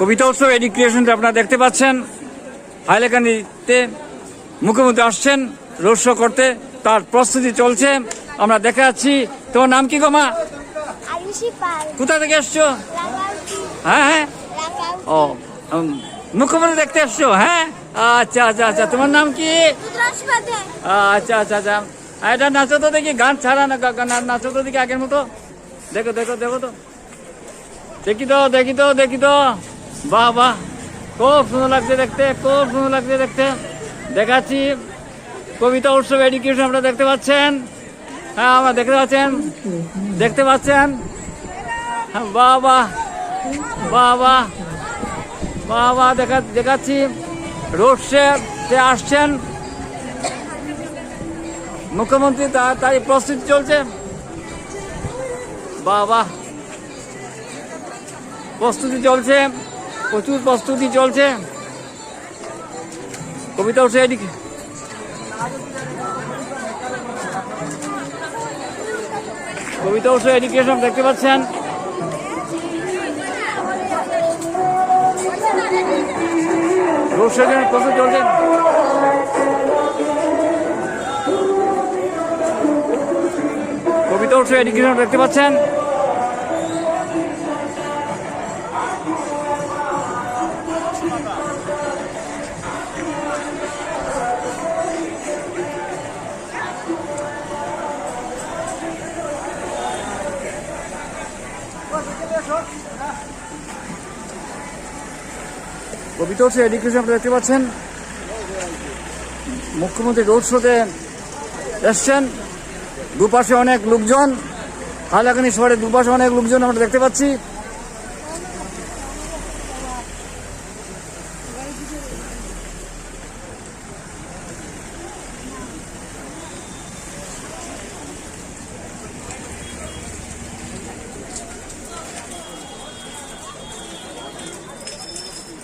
কবিতা উৎসব এডুকেশনটা আপনারা দেখতে পাচ্ছেন। হাইলাকান্দিতে মুখ্যমন্ত্রী আসছেন রোড শো করতে তার প্রস্তুতি চলছে। আমরা দেখে যাচ্ছি তোমার নাম কি গো মা? কোথা থেকে এসছো? হ্যাঁ হ্যাঁ। ও মুখ্যমন্ত্রী দেখতে এসছো হ্যাঁ? আচ্ছা আচ্ছা আচ্ছা। তোমার নাম কি? আচ্ছা আচ্ছা আচ্ছা। এটা নাচো তো দেখি গান ছাড়া না নাচো তো দেখি আগের মতো। দেখো দেখো দেখো তো। দেখি তো দেখি তো দেখি তো। বাহ বাহ। খুব সুন্দর লাগছে দেখতে খুব সুন্দর লাগছে দেখতে। দেখাচ্ছি কবিতা উৎসব এডুকেশন আপনারা দেখতে পাচ্ছেন। হ্যাঁ আমরা দেখতে পাচ্ছেন। দেখতে পাচ্ছেন। হ্যাঁ, বাহ বাহ। বাহ বাহ। বাহ বাহ দেখা দেখাচ্ছি। রোড শে আসছেন। মুখ্যমন্ত্রী তার প্রস্তুতি চলছে। বাহ বাহ। প্রস্তুতি চলছে। প্রচুর প্রস্তুতি চলছে। কবিতা উঠছে এদিকে। কবিতা উৎসব এডুকেশন দেখতে পাচ্ছেন? রোড প্রস্তুতি চলছে। কবিতা উৎসব এডুকেশন দেখতে পাচ্ছেন? কবিতা হচ্ছে এডুকেশন আপনারা দেখতে পাচ্ছেন, মুখ্যমন্ত্রী রোড শোতে এসছেন। দুপাশে অনেক লোকজন হালাকানি শহরে দুপাশে অনেক লোকজন আমরা দেখতে পাচ্ছি।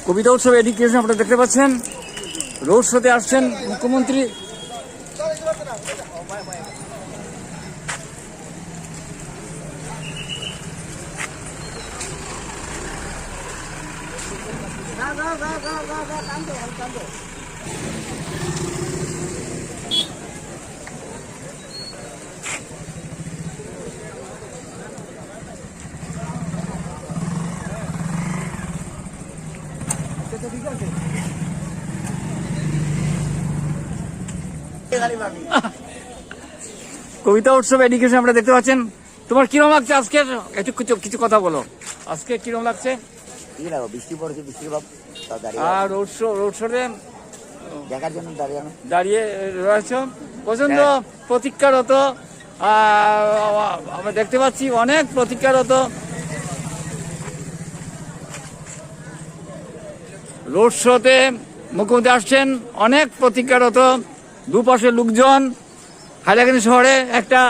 কবিতা উৎসব এডুকেশন আপনারা দেখতে পাচ্ছেন। রোড শোতে আসছেন মুখ্যমন্ত্রী। কবিতা উৎসব এডুকেশন আপনারা দেখতে পাচ্ছেন। তোমার কীরকম লাগছে আজকে? একটু কিছু কিছু কথা বলো। আজকে কিরম লাগছে? বৃষ্টি পড়েছে আর রোড শো রোড শোতে? দেখার জন্য দাঁড়িয়ে দাঁড়িয়ে রয়েছ? প্রচণ্ড প্রতীক্ষারত আমরা দেখতে পাচ্ছি অনেক প্রতীক্ষারত রোড শোতে মুখ্যমন্ত্রী আসছেন অনেক প্রতীক্ষারত দুপাশে লোকজন, হাইলাকান্দি শহরে একটা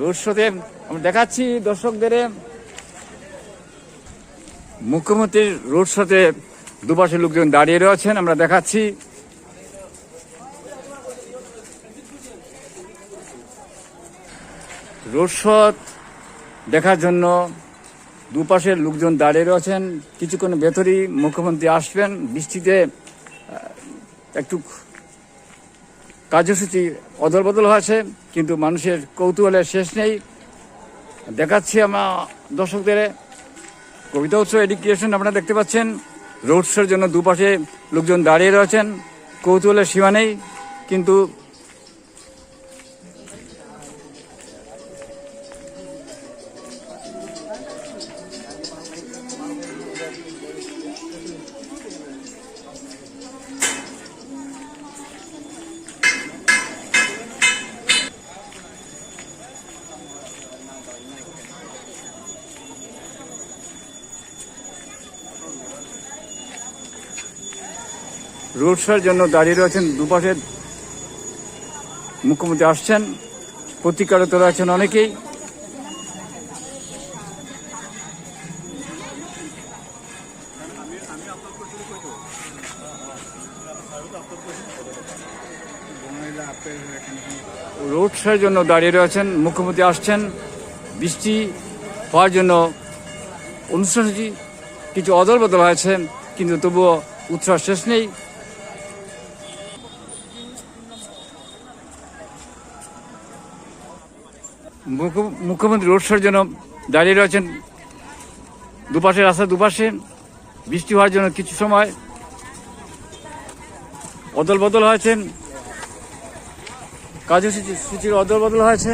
রোড শোতে আমরা দেখাচ্ছি দর্শকদের মুখ্যমন্ত্রীর রোড শোতে দুপাশে লোকজন দাঁড়িয়ে রয়েছেন, আমরা দেখাচ্ছি। রোড দেখার জন্য দুপাশের লোকজন দাঁড়িয়ে রয়েছেন। কিছুক্ষণ ভেতরেই মুখ্যমন্ত্রী আসবেন। বৃষ্টিতে একটু কার্যসূচি অদল বদল হয়েছে, কিন্তু মানুষের কৌতূহলের শেষ নেই। দেখাচ্ছি আমার দর্শকদের কবিতা উৎসব এডুকেশন আপনারা দেখতে পাচ্ছেন। রোড শোর জন্য দুপাশে লোকজন দাঁড়িয়ে রয়েছেন। কৌতূহলের সীমা নেই, কিন্তু রোড শোয়ের জন্য দাঁড়িয়ে রয়েছেন, দুপাশে মুখ্যমন্ত্রী আসছেন প্রতিকারত রয়েছেন অনেকেই। রোড শোয়ের জন্য দাঁড়িয়ে রয়েছেন, মুখ্যমন্ত্রী আসছেন, বৃষ্টি হওয়ার জন্য অনুষ্ঠানটি কিছু অদল বদল হয়েছে, কিন্তু তবুও উৎসাহ শেষ নেই। মুখ্যমন্ত্রী রোড শোর জন্য দাঁড়িয়ে রয়েছেন দুপাশে রাস্তা দুপাশে, বৃষ্টি হওয়ার জন্য কিছু সময় অদল বদল হয়েছেন, কার্যসূচি, সূচির অদল বদল হয়েছে।